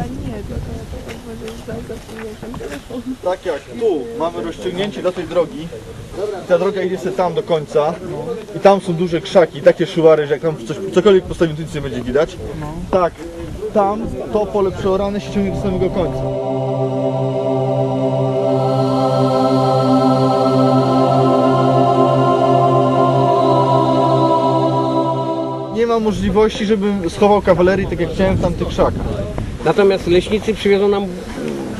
Chyba nie, to, to, to, telefon. Tak jak tu mamy rozciągnięcie do tej drogi. Ta droga idzie sobie tam do końca i tam są duże krzaki, takie szuwary, że jak tam coś, cokolwiek postawimy, to nic nie będzie widać. Tak, tam to pole przeorane się ciągnie do samego końca. Nie ma możliwości, żebym schował kawalerii tak jak chciałem w tamtych krzakach. Natomiast leśnicy przywiozą nam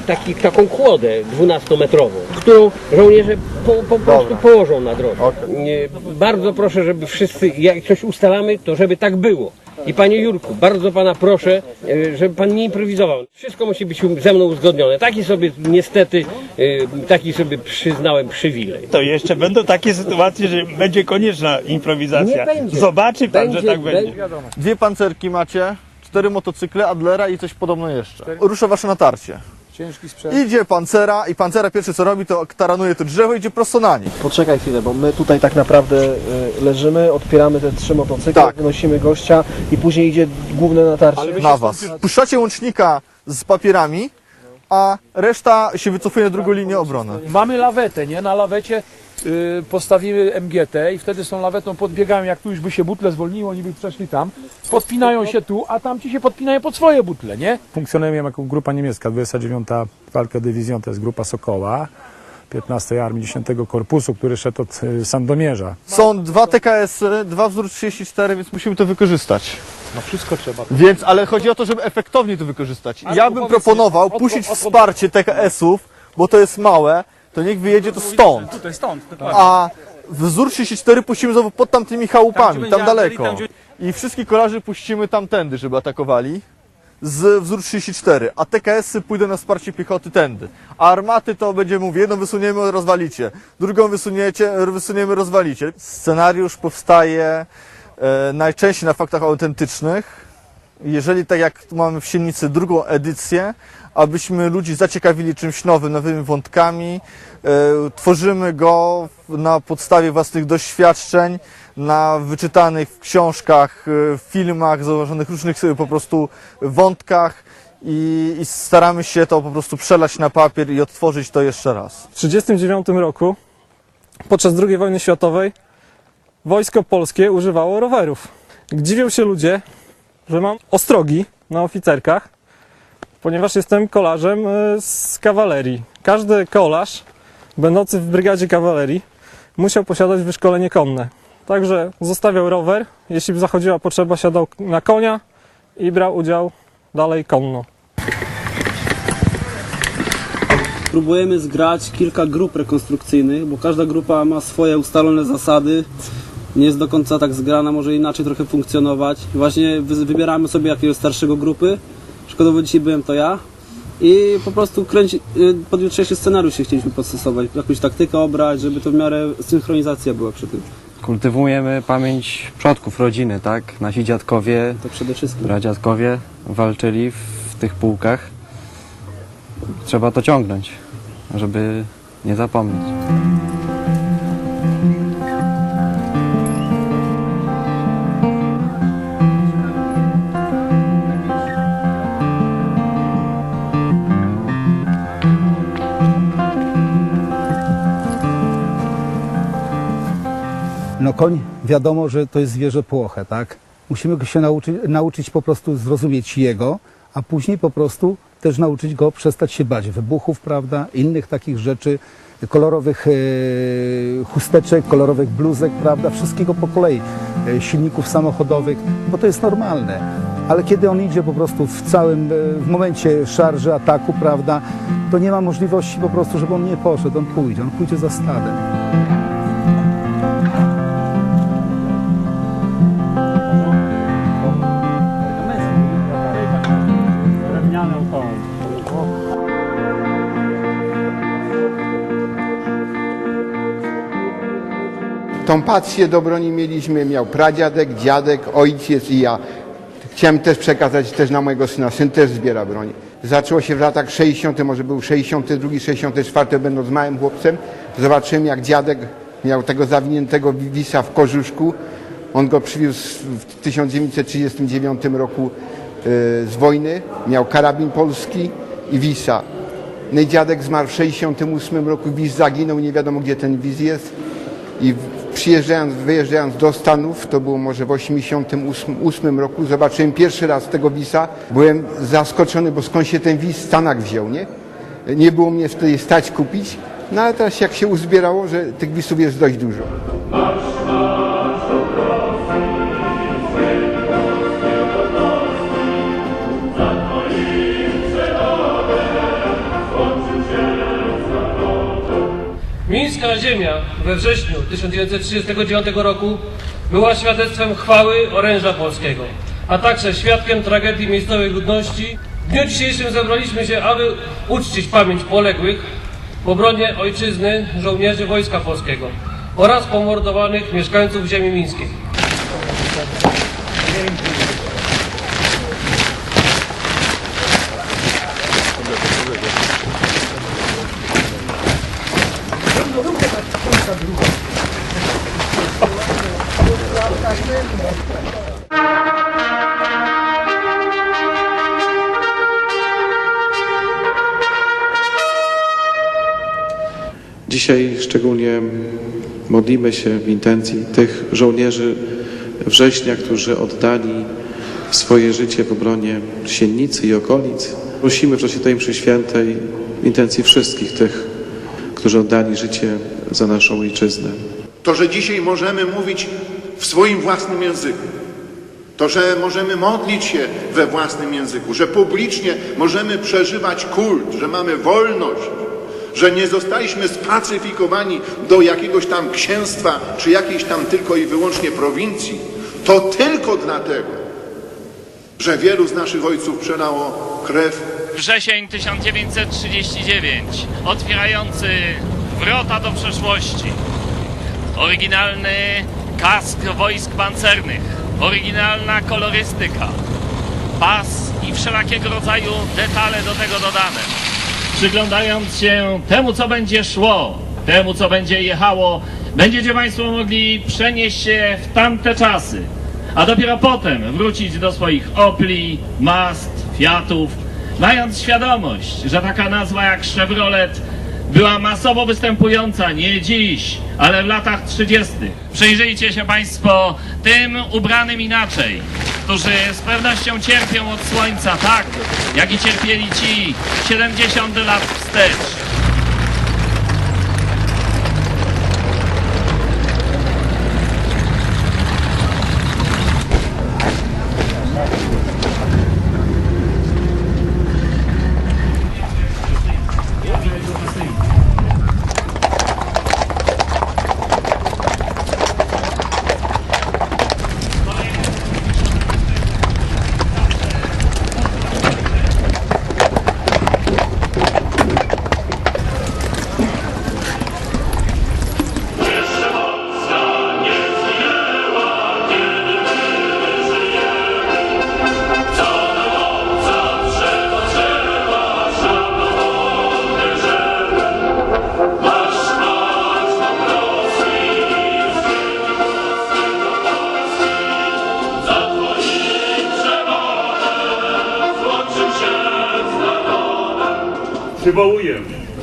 taki, taką kłodę 12-metrową, którą żołnierze po, po prostu położą na drodze. Nie, Bardzo proszę, żeby wszyscy, jak coś ustalamy, to żeby tak było. I panie Jurku, bardzo pana proszę, e, żeby pan nie improwizował. Wszystko musi być ze mną uzgodnione. Taki sobie niestety, e, taki sobie przyznałem przywilej. To jeszcze będą takie sytuacje, że będzie konieczna improwizacja. Nie będzie. Zobaczy pan, Będzie- że tak będzie. będzie. Dwie pancerki macie, cztery motocykle, Adlera i coś podobno jeszcze. Rusza wasze natarcie. Ciężki sprzęt. Idzie pancera i pancera pierwsze co robi to taranuje to drzewo i idzie prosto na nich. Poczekaj chwilę, bo my tutaj tak naprawdę y, leżymy, odpieramy te trzy motocykle, Tak. wynosimy gościa i później idzie główne natarcie. Na was. Puszczacie łącznika z papierami, a reszta się wycofuje na drugą linię obrony. Mamy lawetę, nie? Na lawecie postawimy MGT i wtedy tą lawetą podbiegają, jak tu już by się butle zwolniło, oni by przeszli tam, podpinają się tu, a tamci się podpinają pod swoje butle, nie? Funkcjonujemy jako grupa niemiecka, 29. Walka Dywizjon, to jest grupa Sokoła, 15 Armii 10 Korpusu, który szedł od y, Sandomierza. Są dwa TKS-y, dwa wzór 34, więc musimy to wykorzystać. No wszystko trzeba. Więc, ale chodzi o to, żeby efektownie to wykorzystać. Ale Ja bym proponował puścić wsparcie TKS-ów, bo to jest małe, to niech wyjedzie to stąd. Tutaj, stąd, dokładnie. A wzór 34 puścimy znowu pod tamtymi chałupami, gdzie tam, będzie daleko. tam, I wszystkich kolarzy puścimy tamtędy, żeby atakowali. Z wzór 34, a TKS-y pójdą na wsparcie piechoty tędy. A armaty to będzie mówię, jedną wysuniemy, rozwalicie. Drugą wysuniecie, wysuniemy, rozwalicie. Scenariusz powstaje e, najczęściej na faktach autentycznych. Jeżeli tak jak tu mamy w Siennicy drugą edycję, abyśmy ludzi zaciekawili czymś nowym, nowymi wątkami, e, tworzymy go na podstawie własnych doświadczeń, na wyczytanych w książkach, e, filmach, zauważonych różnych e, po prostu wątkach i, i staramy się to po prostu przelać na papier i odtworzyć to jeszcze raz. W 1939 roku, podczas II wojny światowej, wojsko polskie używało rowerów. Dziwią się ludzie, że mam ostrogi na oficerkach, ponieważ jestem kolarzem e, z kawalerii. Każdy kolarz, będący w brygadzie kawalerii, musiał posiadać wyszkolenie konne. Także zostawiał rower, jeśli zachodziła potrzeba, siadał na konia i brał udział dalej konno. Próbujemy zgrać kilka grup rekonstrukcyjnych, bo każda grupa ma swoje ustalone zasady. Nie jest do końca tak zgrana, może inaczej trochę funkcjonować. Właśnie wy- wybieramy sobie jakiegoś starszego grupy. Przykładowo dzisiaj byłem to ja. I po prostu kręci, y, pod jutrzejszy scenariusz się chcieliśmy podstosować, jakąś taktykę obrać, żeby to w miarę synchronizacja była przy tym. Kultywujemy pamięć przodków rodziny, tak? Nasi dziadkowie, To przede wszystkim. pradziadkowie walczyli w tych pułkach. Trzeba to ciągnąć, żeby nie zapomnieć. Koń wiadomo, że to jest zwierzę płoche, tak? Musimy go się nauczyć, nauczyć po prostu zrozumieć jego, a później po prostu też nauczyć go przestać się bać wybuchów, prawda? Innych takich rzeczy, kolorowych e, chusteczek, kolorowych bluzek, prawda? Wszystkiego po kolei, e, silników samochodowych, bo to jest normalne. Ale kiedy on idzie po prostu w całym, e, w momencie szarży, ataku, prawda? To nie ma możliwości po prostu, żeby on nie poszedł, on pójdzie, on pójdzie za stadem. Tą pasję do broni mieliśmy, miał pradziadek, dziadek, ojciec i ja. Chciałem też przekazać też na mojego syna. Syn też zbiera broń. Zaczęło się w latach 60., może był 62, 64, będąc małym chłopcem. Zobaczyłem, jak dziadek miał tego zawiniętego wisa w kożuszku. On go przywiózł w 1939 roku z wojny, miał karabin polski i wisa. No i dziadek zmarł w 68 roku, wis zaginął, nie wiadomo gdzie ten wis jest. I przyjeżdżając, wyjeżdżając do Stanów, to było może w 88 roku, zobaczyłem pierwszy raz tego wisa. Byłem zaskoczony, bo skąd się ten wis w Stanach wziął, nie? Nie było mnie wtedy stać kupić, no ale teraz jak się uzbierało, że tych wisów jest dość dużo. Ziemia we wrześniu 1939 roku była świadectwem chwały oręża polskiego, a także świadkiem tragedii miejscowej ludności. W dniu dzisiejszym zebraliśmy się, aby uczcić pamięć poległych w obronie ojczyzny żołnierzy Wojska Polskiego oraz pomordowanych mieszkańców ziemi mińskiej. Szczególnie modlimy się w intencji tych żołnierzy września, którzy oddali swoje życie w obronie Siennicy i okolic. Prosimy w czasie tej mszy świętej w intencji wszystkich tych, którzy oddali życie za naszą ojczyznę. To, że dzisiaj możemy mówić w swoim własnym języku, to, że możemy modlić się we własnym języku, że publicznie możemy przeżywać kult, że mamy wolność, że nie zostaliśmy spacyfikowani do jakiegoś tam księstwa, czy jakiejś tam tylko i wyłącznie prowincji, to tylko dlatego, że wielu z naszych ojców przelało krew Wrzesień 1939, otwierający wrota do przeszłości. Oryginalny kask wojsk pancernych, oryginalna kolorystyka, pas i wszelakiego rodzaju detale do tego dodane. Przyglądając się temu, co będzie szło, temu, co będzie jechało, będziecie Państwo mogli przenieść się w tamte czasy, a dopiero potem wrócić do swoich Opli, Mast, Fiatów, mając świadomość, że taka nazwa jak Chevrolet była masowo występująca nie dziś, ale w latach 30. Przyjrzyjcie się Państwo tym ubranym inaczej, którzy z pewnością cierpią od słońca tak, jak i cierpieli ci 70 lat wstecz.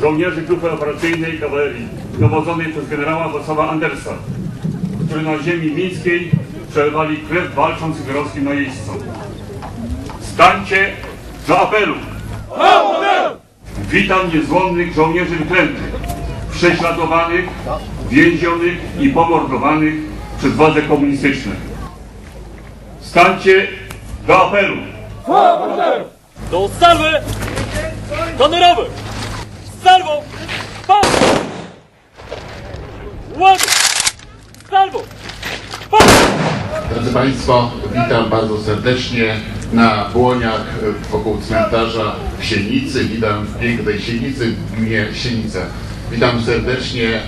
Żołnierzy Grupy Operacyjnej Kawalerii dowodzonej przez generała Wacława Andersa, którzy na ziemi mińskiej przelewali krew walcząc z wyroskiem najeźdźcom. Stańcie do apelu! Witam niezłomnych żołnierzy wyklętych, prześladowanych, więzionych i pomordowanych przez władze komunistyczne. Stańcie do apelu! Do ustawy honorowe! Salwo! Pan! Ład! Salwo! Drodzy Państwo, witam bardzo serdecznie na Błoniach wokół cmentarza w Sienicy. Witam w pięknej Sienicy, w gminie Sienica. Witam serdecznie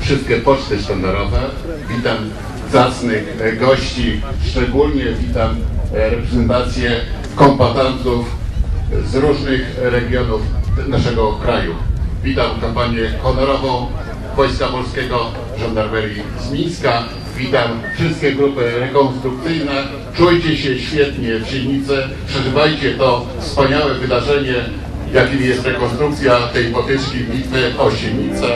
wszystkie poczty sztandarowe. Witam zacnych gości, szczególnie witam e, reprezentację kombatantów z różnych regionów naszego kraju. Witam kampanię honorową Wojska Polskiego, Żandarmerii z Mińska. Witam wszystkie grupy rekonstrukcyjne. Czujcie się świetnie w Sienicy. Przeżywajcie to wspaniałe wydarzenie, jakim jest rekonstrukcja tej potyczki bitwy o Sienicę.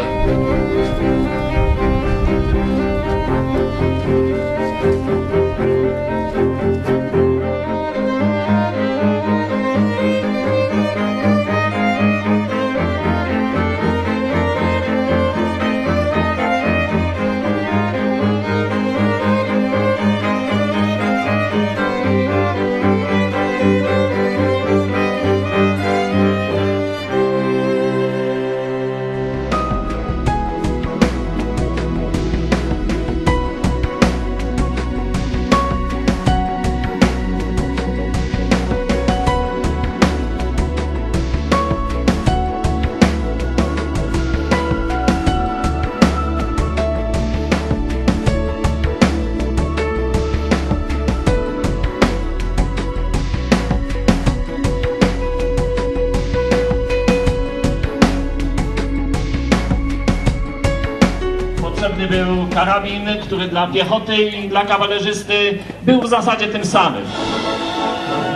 Karabin, który dla piechoty i dla kawalerzysty był w zasadzie tym samym.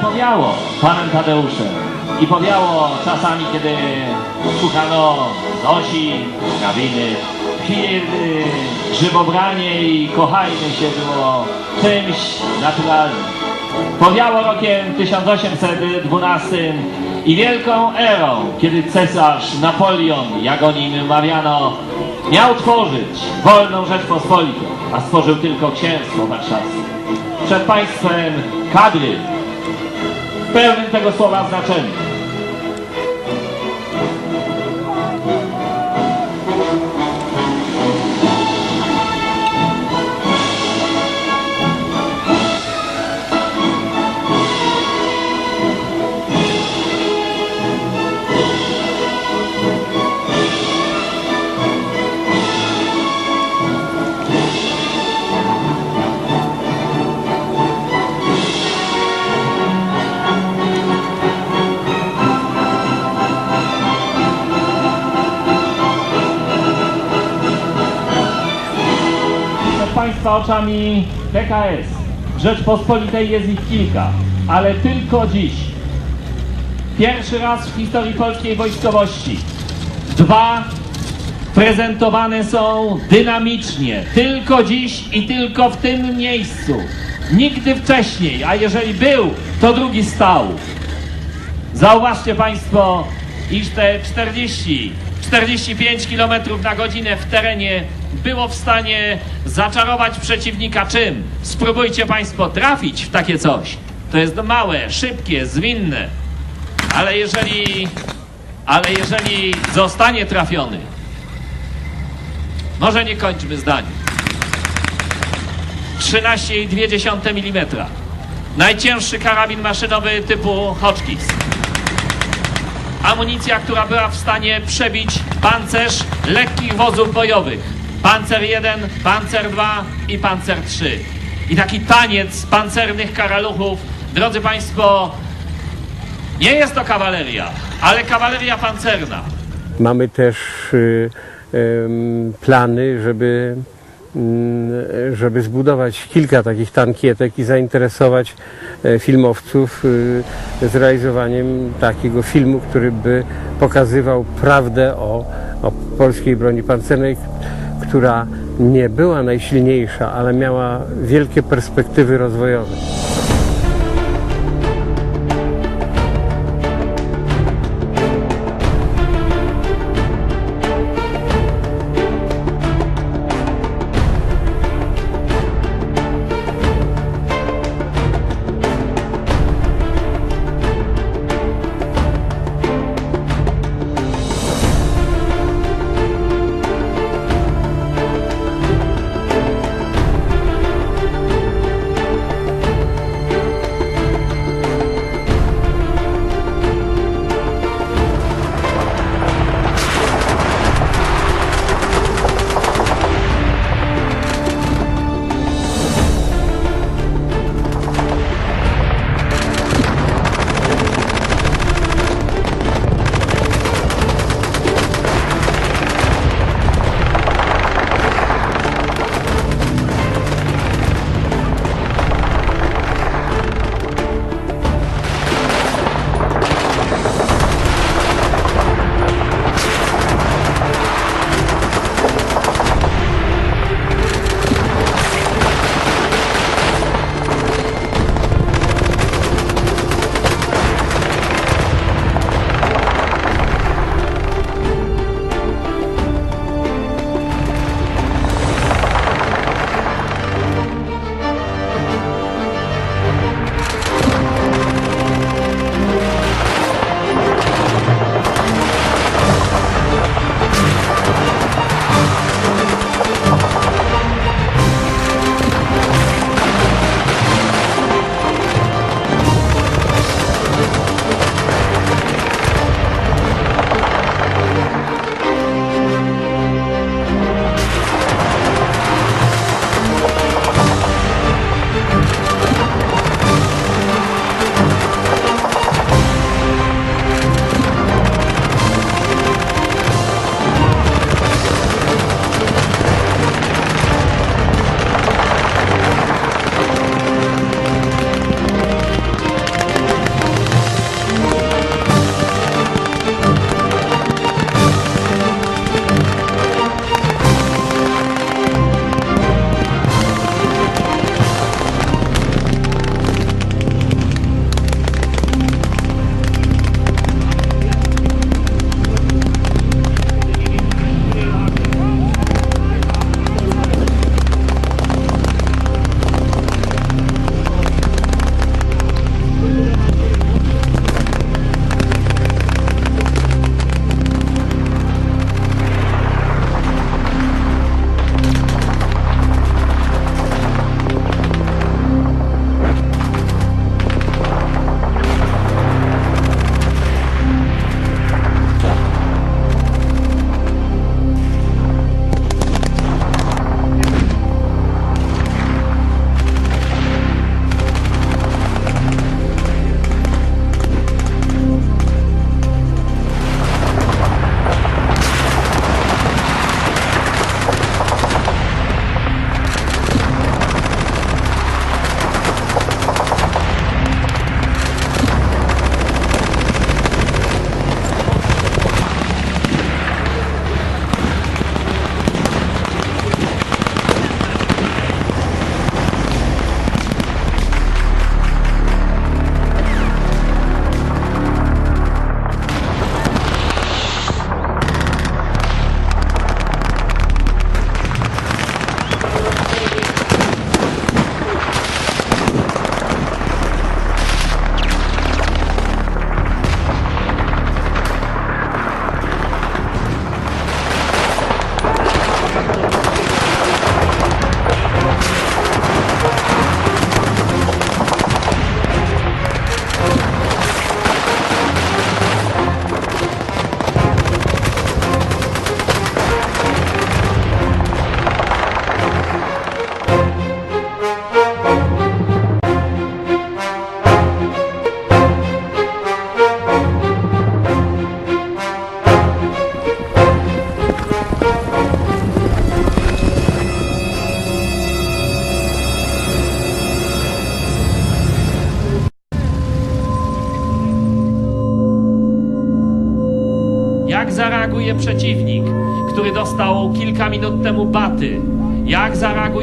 Powiało panem Tadeuszem i powiało czasami, kiedy szukano Zosi, karabiny. Chwili, grzybobranie i kochajmy się było czymś naturalnym. Powiało rokiem 1812 i wielką erą, kiedy cesarz Napoleon, jak o nim mawiano, miał tworzyć wolną Rzeczpospolitą, a stworzył tylko księstwo warszawskie. Przed państwem kadry w pełnym tego słowa znaczeniu. Państwa oczami PKS. W Rzeczpospolitej jest ich kilka, ale tylko dziś. Pierwszy raz w historii polskiej wojskowości. Dwa prezentowane są dynamicznie. Tylko dziś i tylko w tym miejscu. Nigdy wcześniej, a jeżeli był, to drugi stał. Zauważcie Państwo, iż te 40, 45 km na godzinę w terenie było w stanie zaczarować przeciwnika czym? Spróbujcie Państwo trafić w takie coś. To jest małe, szybkie, zwinne. Ale jeżeli, ale jeżeli zostanie trafiony, może nie kończmy zdania. 13,2 mm. Najcięższy karabin maszynowy typu Hotchkiss. Amunicja, która była w stanie przebić pancerz lekkich wozów bojowych. Pancer 1, Pancer 2 i Pancer 3. I taki taniec pancernych karaluchów, drodzy Państwo, nie jest to kawaleria, ale kawaleria pancerna. Mamy też y, em, plany, żeby, mm, żeby zbudować kilka takich tankietek i zainteresować e, filmowców y, zrealizowaniem takiego filmu, który by pokazywał prawdę o, o polskiej broni pancernej, która nie była najsilniejsza, ale miała wielkie perspektywy rozwojowe.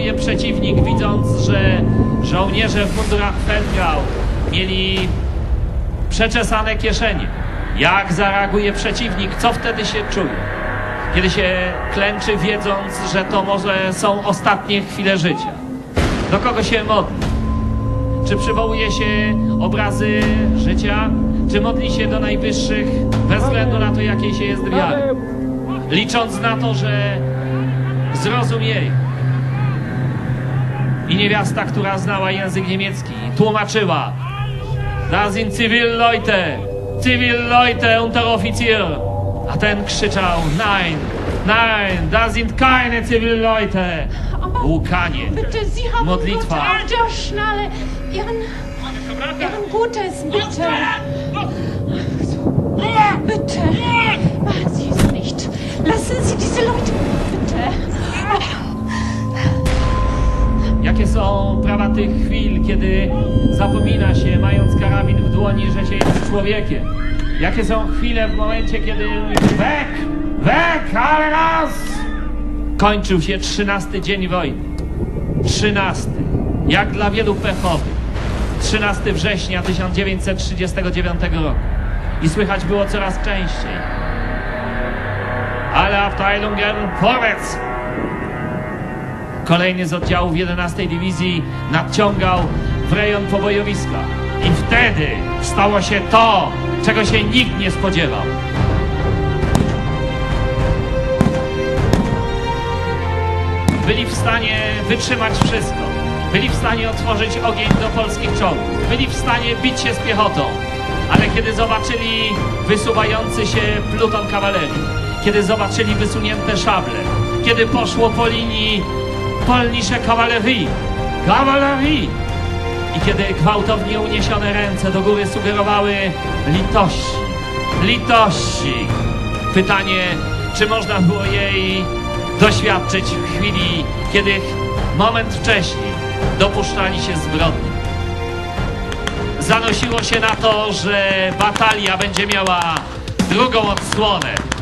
Zareaguje przeciwnik, widząc, że żołnierze w mundurach Feldgrau mieli przeczesane kieszenie? Jak zareaguje przeciwnik? Co wtedy się czuje? Kiedy się klęczy, wiedząc, że to może są ostatnie chwile życia. Do kogo się modli? Czy przywołuje się obrazy życia? Czy modli się do najwyższych bez względu na to, jakiej się jest wiary? Licząc na to, że zrozumieją. I niewiasta, która znała język niemiecki, tłumaczyła Da sind Zivilleute, Zivilleute, Unteroffizier. A ten krzyczał Nein, nein, da sind keine Zivilleute. Łukanie, Bitte, Sie haben Modlitwa. Ihren, Ihren Gutes. Bitte, są prawa tych chwil, kiedy zapomina się, mając karabin w dłoni, że się jest człowiekiem? Jakie są chwile w momencie, kiedy wek, wek, ale raz! Kończył się trzynasty dzień wojny. Trzynasty. Jak dla wielu pechowych. 13 września 1939 roku. I słychać było coraz częściej. Ale Abteilungen vorwärts! Kolejny z oddziałów 11 Dywizji nadciągał w rejon pobojowiska. I wtedy stało się to, czego się nikt nie spodziewał. Byli w stanie wytrzymać wszystko. Byli w stanie otworzyć ogień do polskich czołgów. Byli w stanie bić się z piechotą. Ale kiedy zobaczyli wysuwający się pluton kawalerii, kiedy zobaczyli wysunięte szable, kiedy poszło po linii polnisze kawalerii, kawalerii, i kiedy gwałtownie uniesione ręce do góry sugerowały litości, litości. Pytanie, czy można było jej doświadczyć w chwili, kiedy moment wcześniej dopuszczali się zbrodni. Zanosiło się na to, że batalia będzie miała drugą odsłonę.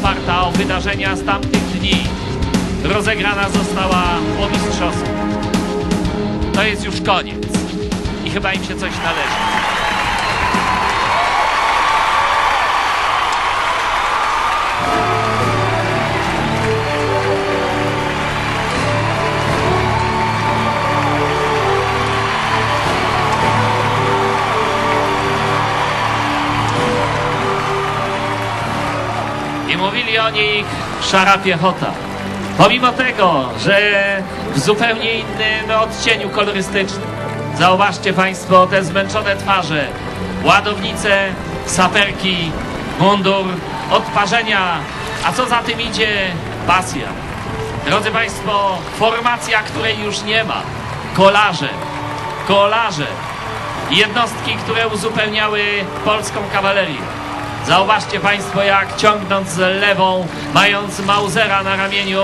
Oparta o wydarzenia z tamtych dni rozegrana została po mistrzostwu. To jest już koniec i chyba im się coś należy. I mówili o nich szara piechota. Pomimo tego, że w zupełnie innym odcieniu kolorystycznym. Zauważcie Państwo te zmęczone twarze, ładownice, saperki, mundur, odparzenia, a co za tym idzie, pasja. Drodzy Państwo, formacja, której już nie ma, kolarze, kolarze, jednostki, które uzupełniały polską kawalerię. Zauważcie Państwo, jak ciągnąc lewą, mając Mausera na ramieniu,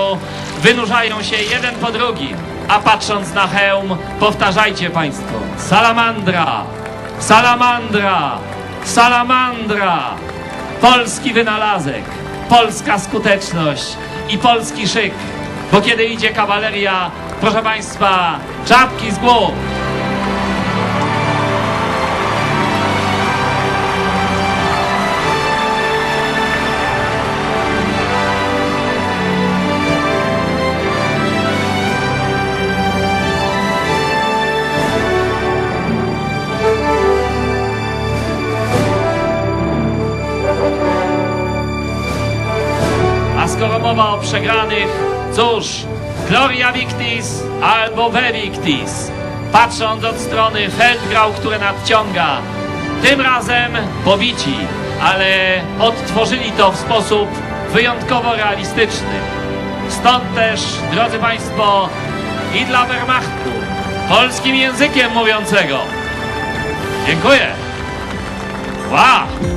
wynurzają się jeden po drugim, a patrząc na hełm, powtarzajcie Państwo: Salamandra, salamandra, salamandra. Polski wynalazek, polska skuteczność i polski szyk. Bo kiedy idzie kawaleria, proszę Państwa, czapki z głów. Przegranych, cóż, Gloria Victis albo We Victis. Patrząc od strony Feldgrau, które nadciąga, tym razem pobici, ale odtworzyli to w sposób wyjątkowo realistyczny. Stąd też, drodzy Państwo, i dla Wehrmachtu, polskim językiem mówiącego. Dziękuję. Wow!